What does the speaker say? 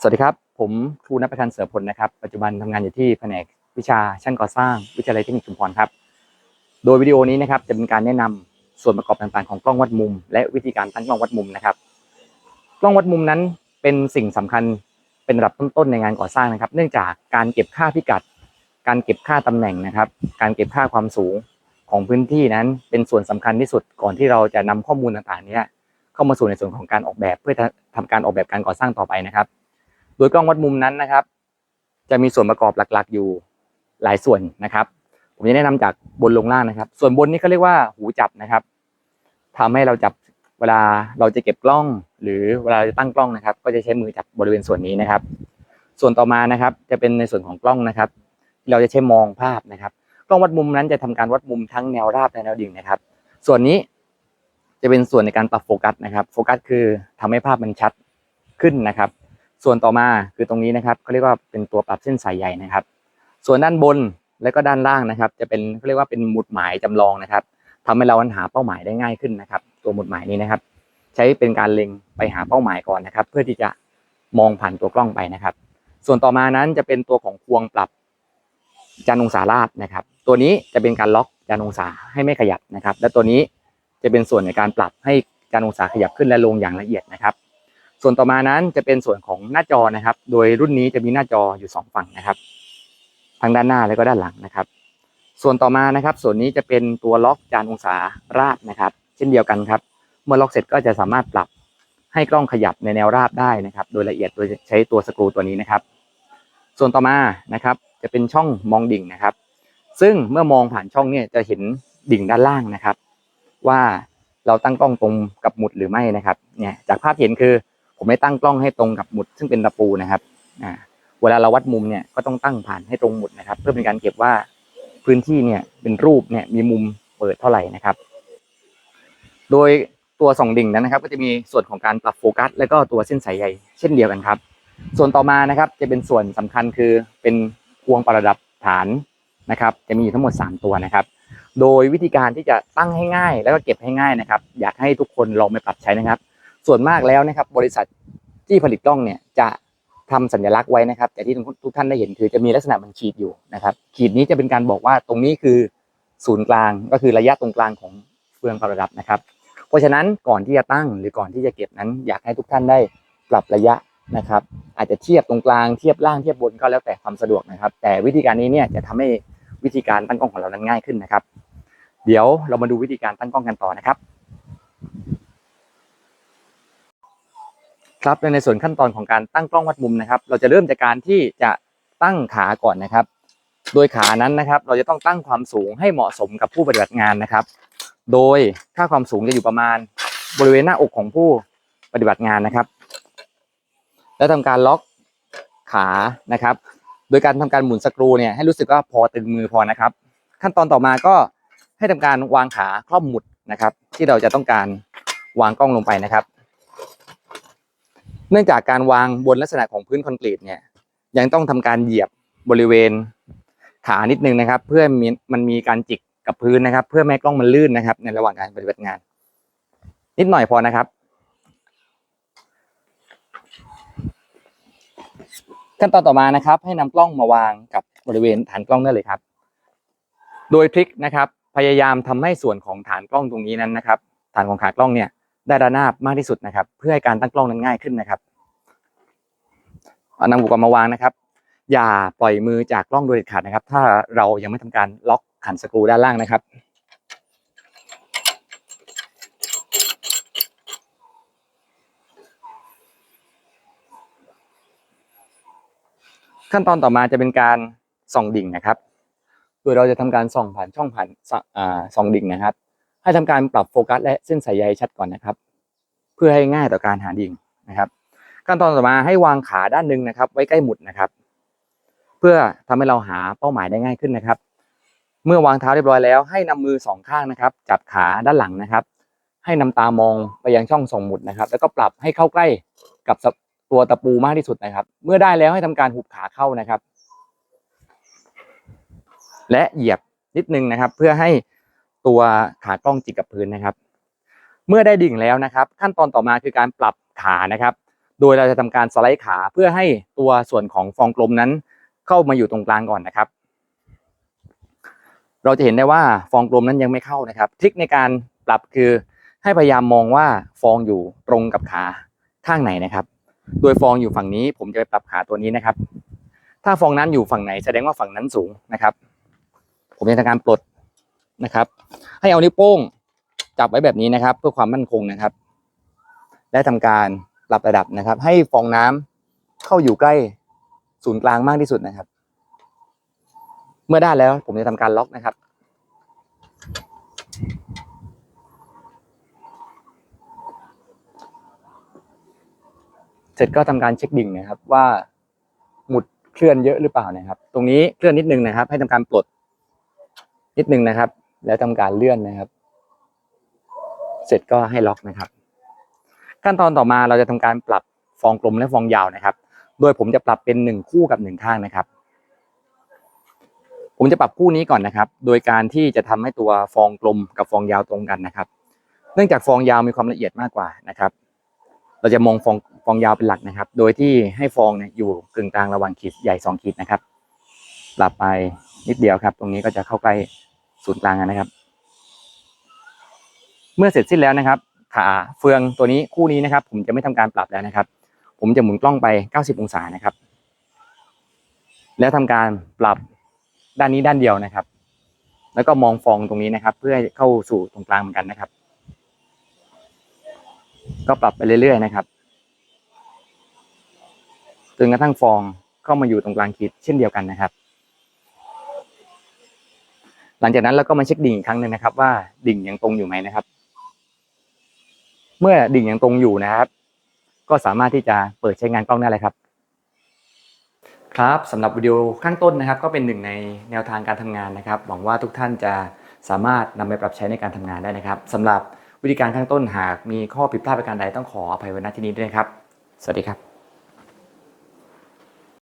สวัสดีครับ ผมครูนัทประคันเสือพลนะครับ ปัจจุบันทำงานอยู่ที่แผนกวิชาช่างก่อสร้าง วิทยาลัยเทคนิคชุมพรครับ โดยวิดีโอนี้นะครับจะเป็นการแนะนำส่วนประกอบต่างๆของกล้องวัดมุม และวิธีการตั้งกล้องวัดมุมนะครับ กล้องวัดมุมนั้นเป็นสิ่งสำคัญเป็นระดับต้นๆในงานก่อสร้างนะครับ เนื่องจากการเก็บค่าพิกัด การเก็บค่าตำแหน่งนะครับ การเก็บค่าความสูงของพื้นที่นั้นเป็นส่วนสำคัญที่สุดก่อนที่เราจะนำข้อมูลต่างๆ นี้เข้ามาสู่ในส่วนของการออกแบบเพื่อทำการออกแบบการก่อสร้างต่อไปนะครับ โดยกล้องวัดมุมนั้นนะครับ จะมีส่วนประกอบหลักๆ อยู่หลายส่วนนะครับ ผมจะแนะนำจากบนลงล่างนะครับ ส่วนบนนี้เขาเรียกว่าหูจับนะครับทำให้เราจับเวลาเราจะเก็บกล้อง หรือเวลาจะตั้งกล้องนะครับ ก็จะใช้มือจับบริเวณส่วนนี้นะครับ ส่วนต่อมานะครับ จะเป็นในส่วนของกล้องนะครับ เราจะใช้มองภาพนะครับ กล้องวัดมุมนั้นจะทำการวัดมุมทั้งแนวราบและแนวดิ่งนะครับ ส่วนนี้จะเป็นส่วนในการปรับโฟกัสนะครับ โฟกัสคือทำให้ภาพมันชัดขึ้นนะครับ ส่วนต่อมาคือตรงนี้นะครับเขาเรียกว่าเป็นตัวปรับเส้นสายใยนะครับ ส่วนด้านบนและก็ด้านล่างนะครับ จะเป็นเขาเรียกว่าเป็นหมุดหมายจำลองนะครับทำให้เราหาเป้าหมายได้ง่ายขึ้นนะครับ ตัวหมุดหมายนี้นะครับ ใช้เป็นการเล็งไปหาเป้าหมายก่อนนะครับ เพื่อที่จะมองผ่านตัวกล้องไปนะครับ ส่วนต่อมานั้นจะเป็นตัวของควงปรับจานองศาลาดนะครับ ตัวนี้จะเป็นการล็อกจานองศาให้ไม่ขยับนะครับ และตัวนี้จะเป็นส่วนในการปรับให้จานองศาขยับขึ้นและลงอย่างละเอียดนะครับ ส่วนต่อมานั้นจะเป็นส่วนของหน้าจอนะครับ โดยรุ่นนี้จะมีหน้าจออยู่ 2 ฝั่งนะครับ ทางด้านหน้าและก็ด้านหลังนะครับ ส่วนต่อมานะครับ ส่วนนี้จะเป็นตัวล็อกจานองศาราบนะครับ เช่นเดียวกันครับ เมื่อล็อกเสร็จก็จะสามารถปรับให้กล้องขยับในแนวราบได้นะครับ โดยละเอียดโดยใช้ตัวสกรูตัวนี้นะครับ ส่วนต่อมานะครับ จะเป็นช่องมองดิ่งนะครับ ซึ่งเมื่อมองผ่านช่องเนี่ยจะเห็นดิ่งด้านล่างนะครับ ว่าเราตั้งกล้องตรงกับหมุดหรือไม่นะครับ เนี่ยจากภาพเห็นคือ ผมได้ตั้งกล้องให้ตรงกับหมุด ซึ่งเป็นตะปูนะครับอ่าเวลาเราวัดมุมเนี่ยก็ต้องตั้งผ่านให้ตรงหมุดนะครับ เพื่อเป็นการเก็บว่าพื้นที่เนี่ยเป็นรูปเนี่ยมีมุมเปิดเท่าไหร่นะครับ โดยตัวส่องดิ่งนั้นนะครับ ก็จะมีส่วนของการปรับโฟกัส และก็ตัวเส้นสายใยเช่นเดียวกันครับ ส่วนต่อมานะครับจะเป็นส่วนสำคัญคือเป็นพวงประดับฐานนะครับ จะมีอยู่ทั้งหมด 3 ตัวนะครับ โดยวิธีการที่จะตั้งให้ง่าย แล้วก็เก็บให้ง่ายนะครับ อยากให้ทุกคนลองไปปรับใช้นะครับ ส่วนมากแล้วนะครับ บริษัทที่ผลิตกล้องเนี่ยจะทำสัญลักษณ์ไว้นะครับแต่ที่ทุกท่านได้เห็นคือจะมีลักษณะเหมันขีดอยู่นะครับ ขีดนี้จะเป็นการบอกว่าตรงนี้คือศูนย์กลางก็คือระยะตรงกลางของเฟืองประดับนะครับ เพราะฉะนั้นก่อนที่จะตั้งหรือก่อนที่จะเก็บนั้น อยากให้ทุกท่านได้ปรับระยะนะครับ อาจจะเทียบตรงกลางเทียบล่างเทียบบนก็แล้วแต่ความสะดวกนะครับ แต่วิธีการนี้เนี่ยจะทำให้วิธีการตั้งกล้องของเรานั้นง่ายขึ้นนะครับ เดี๋ยวเรามาดูวิธีการตั้งกล้องกันต่อนะครับ ครับในส่วนขั้นตอนของการตั้งกล้องวัดมุมนะครับ เราจะเริ่มจากการที่จะตั้งขาก่อนนะครับ โดยขานั้นนะครับเราจะต้องตั้งความสูงให้เหมาะสมกับผู้ปฏิบัติงานนะครับ โดยค่าความสูงจะอยู่ประมาณบริเวณหน้าอกของผู้ปฏิบัติงานนะครับ แล้วทำการล็อกขานะครับ โดยการทำการหมุนสกรูเนี่ยให้รู้สึกว่าพอตึงมือพอนะครับ ขั้นตอนต่อมาก็ให้ทำการวางขาครอบหมุดนะครับ ที่เราจะต้องการวางกล้องลงไปนะครับ เนื่องจากการวางบนลักษณะของพื้นคอนกรีตเนี่ยยังต้องทำการเหยียบบริเวณขานิดนึงนะครับ เพื่อมมันมีการจิกกับพื้นนะครับ เพื่อไม่ให้กล้องมันลื่นนะครับ ในระหว่างการปฏิบัติงาน นิดหน่อยพอนะครับ ขั้นตอนต่อมานะครับ ให้นำกล้องมาวางกับบริเวณฐานกล้องได้เลยครับ โดยทริคนะครับ พยายามทำให้ส่วนของฐานกล้องตรงนี้นั้นนะครับ ฐานของขากล้องเนี่ย ได้ระนาบมากที่สุดนะครับ เพื่อให้การตั้งกล้องนั้นง่ายขึ้นนะครับเอานำอุปกรณ์มาวางนะครับ อย่าปล่อยมือจากกล้องโดยเด็ดขาดนะครับ ถ้าเรายังไม่ทำการล็อกขันสกรูด้านล่างนะครับขั้นตอนต่อมาจะเป็นการส่องดิ่งนะครับ โดยเราจะทำการส่องผ่านช่องผ่านส่องดิ่งนะครับ ให้ทำการปรับโฟกัสและเส้นสายใยชัดก่อนนะครับ เพื่อให้ง่ายต่อการหาดิ่งนะครับขั้นตอนต่อมาให้วางขาด้านหนึ่งนะครับ ไว้ใกล้หมุดนะครับ เพื่อทำให้เราหาเป้าหมายได้ง่ายขึ้นนะครับ เมื่อวางเท้าเรียบร้อยแล้วให้นำมือสองข้างนะครับ จับขาด้านหลังนะครับ ให้นำตามองไปยังช่องส่องหมุดนะครับ แล้วก็ปรับให้เข้าใกล้กับตัวตะปูมากที่สุดนะครับ เมื่อได้แล้วให้ทำการหุบขาเข้านะครับ และเหยียบนิดนึงนะครับ เพื่อให้ ตัวขากล้องจิกกับพื้นนะครับ เมื่อได้ดิ่งแล้วนะครับ ขั้นตอนต่อมาคือการปรับขานะครับ โดยเราจะทำการสไลด์ขาเพื่อให้ตัวส่วนของฟองกลมนั้น เข้ามาอยู่ตรงกลางก่อนนะครับ เราจะเห็นได้ว่าฟองกลมนั้นยังไม่เข้านะครับทริคในการปรับคือให้พยายามมองว่าฟองอยู่ตรงกับขาข้างไหนนะครับ โดยฟองอยู่ฝั่งนี้ ผมจะไปปรับขาตัวนี้นะครับ ถ้าฟองนั้นอยู่ฝั่งไหนแสดงว่าฝั่งนั้นสูงนะครับ ผมจะทำการปลด นะครับ ให้เอานิ้วโป้งจับไว้แบบนี้นะครับ เพื่อความมั่นคงนะครับ และทำการปรับระดับนะครับ ให้ฟองน้ำเข้าอยู่ใกล้ศูนย์กลางมากที่สุดนะครับ เมื่อได้แล้วผมจะทำการล็อกนะครับ เสร็จก็ทำการเช็คดิ่งนะครับ ว่าหมุดเคลื่อนเยอะหรือเปล่านะครับ ตรงนี้เคลื่อนนิดนึงนะครับ ให้ทำการปลดนิดนึงนะครับ แล้วทำการเลื่อนนะครับ เสร็จก็ให้ล็อกนะครับ ขั้นตอนต่อมาเราจะทำการปรับฟองกลมและฟองยาวนะครับ โดยผมจะปรับเป็นหนึ่งคู่กับหนึ่งข้างนะครับ ผมจะปรับคู่นี้ก่อนนะครับ โดยการที่จะทำให้ตัวฟองกลมกับฟองยาวตรงกันนะครับ เนื่องจากฟองยาวมีความละเอียดมากกว่านะครับ เราจะมองฟองฟองยาวเป็นหลักนะครับ โดยที่ให้ฟองเนี่ยอยู่กึ่งกลางระหว่างขีดใหญ่สองขีดนะครับปรับไปนิดเดียวครับ ตรงนี้ก็จะเข้าใกล้ ศูนย์กลางนะครับ เมื่อเสร็จสิ้นแล้วนะครับ ขาเฟืองตัวนี้คู่นี้นะครับ ผมจะไม่ทำการปรับแล้วนะครับ ผมจะหมุนกล้องไป 90 องศานะครับ แล้วทำการปรับด้านนี้ด้านเดียวนะครับ แล้วก็มองฟองตรงนี้นะครับ เพื่อเข้าสู่ตรงกลางเหมือนกันนะครับ ก็ปรับไปเรื่อยๆนะครับจนกระทั่งฟองเข้ามาอยู่ตรงกลางขีดเช่นเดียวกันนะครับ หลังจากนั้นเราก็มาเช็คดิ่งอีกครั้งหนึ่งนะครับ ว่าดิ่งยังตรงอยู่ไหมนะครับ เมื่อดิ่งยังตรงอยู่นะครับ ก็สามารถที่จะเปิดใช้งานกล้องได้เลยครับ ครับสำหรับวิดีโอข้างต้นนะครับ ก็เป็นหนึ่งในแนวทางการทำงานนะครับ หวังว่าทุกท่านจะสามารถนำไปปรับใช้ในการทำงานได้นะครับสำหรับวิธีการข้างต้นหากมีข้อผิดพลาดประการใดต้องขออภัยไว้ณที่นี้ด้วยนะครับ สวัสดีครับ